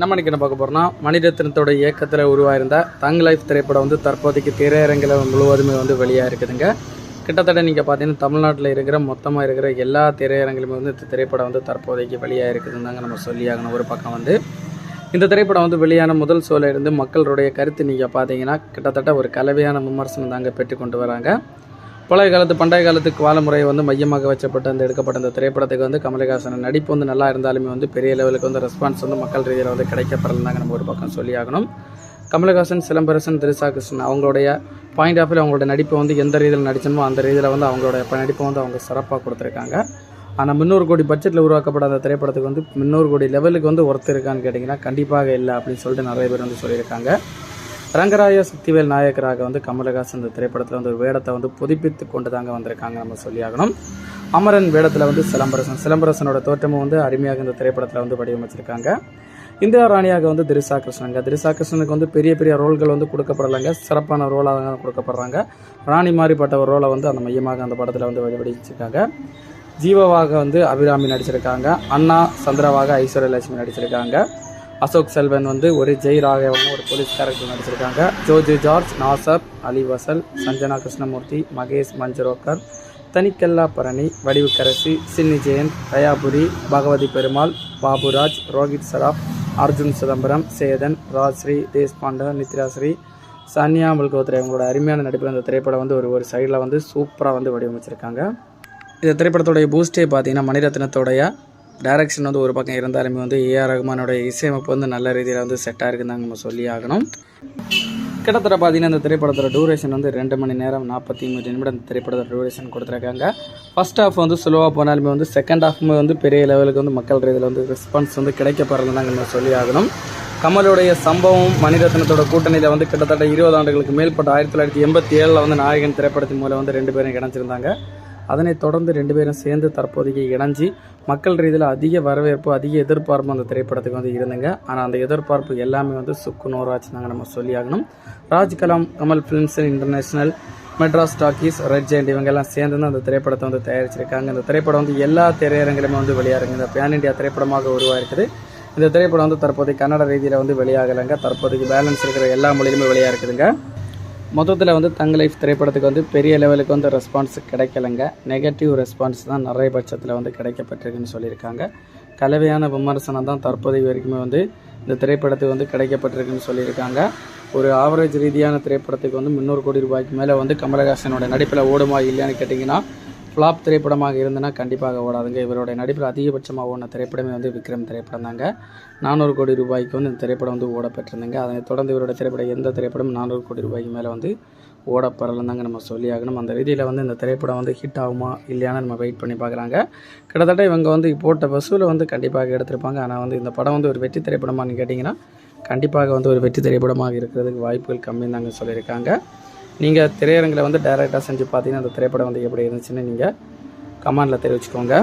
நம்ம இன்னைக்கு என்ன பார்க்க போகிறோம்னா மணிரத்னத்தோட இயக்கத்தில் உருவாயிருந்த தங் லைஃப் திரைப்படம் வந்து தற்போதைக்கு திரையரங்கில் முழுவதுமே வந்து வெளியாக இருக்குதுங்க கிட்டத்தட்ட நீங்கள் பார்த்தீங்கன்னா தமிழ்நாட்டில் இருக்கிற மொத்தமாக இருக்கிற எல்லா திரையரங்கிலுமே வந்து இந்த திரைப்படம் வந்து தற்போதைக்கு வெளியாக இருக்குதுன்னு தாங்க நம்ம சொல்லியாகணும் ஒரு பக்கம் வந்து. இந்த திரைப்படம் வந்து வெளியான முதல் சோல இருந்து மக்களுடைய கருத்து நீங்கள் பார்த்தீங்கன்னா கிட்டத்தட்ட ஒரு கலவையான விமர்சனம் தாங்க பெற்றுக்கொண்டு வராங்க. பழைய காலத்து பண்டைய காலத்துக்கு வாழ வந்து மையமாக வச்சப்பட்ட அந்த எடுக்கப்பட்ட அந்த திரைப்படத்துக்கு வந்து கமலஹாசன் நடிப்பு வந்து நல்லா இருந்தாலுமே வந்து பெரிய லெவலுக்கு வந்து ரெஸ்பான்ஸ் வந்து மக்கள் ரீதியில் வந்து கிடைக்கப்படலந்தாங்க நம்ம ஒரு பக்கம் சொல்லி ஆகணும். கமலஹாசன் சிலம்பரசன் திரிசா கிருஷ்ணன் அவங்களுடைய பாயிண்ட் ஆஃப் அவங்களோட நடிப்பை வந்து எந்த ரீதியில் நடிச்சணுமோ அந்த ரீதியில் வந்து அவங்களோட நடிப்பை வந்து அவங்க சிறப்பாக கொடுத்துருக்காங்க. ஆனால் முந்நூறு கோடி பட்ஜெட்டில் உருவாக்கப்பட்ட அந்த திரைப்படத்துக்கு வந்து முந்நூறு கோடி லெவலுக்கு வந்து ஒருத்தர் இருக்கான்னு கேட்டிங்கன்னா கண்டிப்பாக இல்லை அப்படின்னு சொல்லிட்டு நிறைய பேர் வந்து சொல்லியிருக்காங்க. ரங்கராய சக்திவேல் நாயக்கராக வந்து கமலஹாசன் இந்த திரைப்படத்தில் வந்து ஒரு வேடத்தை வந்து புதுப்பித்து கொண்டு தாங்க வந்திருக்காங்க நம்ம சொல்லியாகணும். அமரன் வேடத்தில் வந்து சிலம்பரசன். சிலம்பரசனோட தோற்றமும் வந்து அருமையாக இந்த திரைப்படத்தில் வந்து வடிவமைச்சிருக்காங்க. இந்திரா ராணியாக வந்து திரிசா கிருஷ்ணங்க திரிசா கிருஷ்ணனுக்கு வந்து பெரிய பெரிய ரோல்கள் வந்து கொடுக்கப்படலைங்க. சிறப்பான ரோலாக கொடுக்கப்படுறாங்க. ராணி மாதிரிப்பட்ட ஒரு ரோலை வந்து அந்த மையமாக அந்த படத்தில் வந்து வடிவடிச்சிருக்காங்க ஜீவவாக வந்து அபிராமி நடிச்சிருக்காங்க. அண்ணா சந்திராவாக ஐஸ்வர்யலட்சுமி நடிச்சிருக்காங்க. அசோக் செல்வன் வந்து ஒரு ஜெய் ராகவன் ஒரு போலீஸ் கேரக்டர் நடிச்சிருக்காங்க. ஜோஜி ஜார்ஜ் நாசர் அலி வசல் சஞ்சனா கிருஷ்ணமூர்த்தி மகேஷ் மஞ்சரோக்கர் தனிக்கல்லா பரணி வடிவுக்கரசி சின்னி ஜெயந்த் தயாபுரி பகவதி பெருமாள் பாபுராஜ் ரோஹித் சராப் அர்ஜுன் சிதம்பரம் சேதன் ராஜ்ஸ்ரீ தேஷ்பாண்டா நித்யாஸ்ரீ சன்யா மல்கோத்ரே அவங்களோட அருமையான நடிப்பில் இந்த திரைப்படம் வந்து ஒரு ஒரு சைடில் வந்து சூப்பராக வந்து வடிவமைச்சிருக்காங்க. இந்த திரைப்படத்துடைய பூஸ்டே பார்த்தீங்கன்னா மணிரத்னத்துடைய டைரக்ஷன் வந்து ஒரு பக்கம் இருந்தாலுமே வந்து ஏஆர் ரகுமானோட இசையமைப்பு வந்து நல்ல ரீதியில் வந்து செட்டாக இருக்குன்னு நம்ம சொல்லி ஆகணும். கிட்டத்தட்ட பார்த்தீங்கன்னா இந்த திரைப்படத்தோட டூரேஷன் வந்து ரெண்டு மணி நேரம் நாற்பத்தி மூணு நிமிடம் இந்த திரைப்படத்தோட டூரேஷன் கொடுத்துருக்காங்க. ஃபர்ஸ்ட் ஹாஃப் வந்து ஸ்லோவாக போனாலுமே வந்து செகண்ட் ஹாஃபுமே வந்து பெரிய லெவலுக்கு வந்து மக்கள் ரீதியில் வந்து ரெஸ்பான்ஸ் வந்து கிடைக்கப்படுறதுன்னு தாங்க நம்ம சொல்லி ஆகணும். கமலுடைய சம்பவம் மணிரத்னத்தோட கூட்டணியில் வந்து கிட்டத்தட்ட இருபது ஆண்டுகளுக்கு மேற்பட்ட ஆயிரத்தி தொள்ளாயிரத்தி எண்பத்தி ஏழில் வந்து நாயகன் திரைப்படத்தின் மூலம் வந்து ரெண்டு பேரும் கிடச்சிருந்தாங்க அதனைத் தொடர்ந்து ரெண்டு பேரும் சேர்ந்து தற்போதைக்கு இணைஞ்சி மக்கள் ரீதியில் அதிக வரவேற்பு அதிக எதிர்பார்ப்பு அந்த திரைப்படத்துக்கு வந்து இருந்துங்க. ஆனால் அந்த எதிர்பார்ப்பு எல்லாமே வந்து சுக்கு நூறாச்சு நாங்கள் நம்ம சொல்லியாகணும். Raj Kalam Kamal films international Madras talkies red giant இவங்கெல்லாம் சேர்ந்து தான் அந்த திரைப்படத்தை வந்து தயாரிச்சிருக்காங்க. இந்த திரைப்படம் வந்து எல்லா திரையரங்கிலுமே வந்து வெளியாகுங்க. இந்த பேன் இண்டியா திரைப்படமாக உருவாயிருக்குது. இந்த திரைப்படம் வந்து தற்போதைக்கு கன்னட ரீதியில் வந்து வெளியாகலைங்க. தற்போதைக்கு பேலன்ஸ் இருக்கிற எல்லா மொழியிலுமே வெளியாக இருக்குதுங்க மொத்தத்தில் வந்து தங்க லைஃப் திரைப்படத்துக்கு வந்து பெரிய லெவலுக்கு வந்து ரெஸ்பான்ஸ் கிடைக்கலைங்க. நெகட்டிவ் ரெஸ்பான்ஸ் தான் நிறைய பட்சத்தில் வந்து கிடைக்கப்பட்டிருக்குன்னு சொல்லியிருக்காங்க. கலவையான விமர்சனம் தான் தற்போதைய வரைக்குமே வந்து இந்த திரைப்படத்துக்கு வந்து கிடைக்கப்பட்டிருக்குன்னு சொல்லியிருக்காங்க. ஒரு ஆவரேஜ் ரீதியான திரைப்படத்துக்கு வந்து முந்நூறு கோடி ரூபாய்க்கு மேலே வந்து கமலஹாசனோட நடிப்பில் ஓடுமா இல்லையான்னு கேட்டிங்கன்னா ஃப்ளாப் திரைப்படமாக இருந்ததுன்னா கண்டிப்பாக ஓடாதுங்க. இவருடைய நடிப்பில் அதிகபட்சமாக ஓடின திரைப்படமே வந்து விக்ரம் திரைப்படம் தாங்க நானூறு கோடி ரூபாய்க்கு வந்து இந்த திரைப்படம் வந்து ஓடப்பட்டிருந்தங்க அதனைத் தொடர்ந்து இவருடைய திரைப்படம் எந்த திரைப்படம் நானூறு கோடி ரூபாய்க்கு மேலே வந்து ஓடப்படலாம் தாங்க நம்ம சொல்லி ஆகணும் அந்த ரீதியில் வந்து இந்த திரைப்படம் வந்து ஹிட் ஆகுமா இல்லையான்னு நம்ம வெயிட் பண்ணி பார்க்குறாங்க கிட்டத்தட்ட இவங்க வந்து போட்ட வசூலை வந்து கண்டிப்பாக எடுத்திருப்பாங்க. ஆனால் வந்து இந்த படம் வந்து ஒரு வெற்றி திரைப்படமான்னு கேட்டிங்கன்னா கண்டிப்பாக வந்து ஒரு வெற்றி திரைப்படமாக இருக்கிறதுக்கு வாய்ப்புகள் கம்மின்னு தாங்க சொல்லியிருக்காங்க. நீங்கள் திரையரங்கில் வந்து டைரெக்டாக செஞ்சு பார்த்தீங்கன்னா அந்த திரைப்படம் வந்து எப்படி இருந்துச்சுன்னு நீங்கள் கமெண்டில் தெரிவிச்சுக்கோங்க.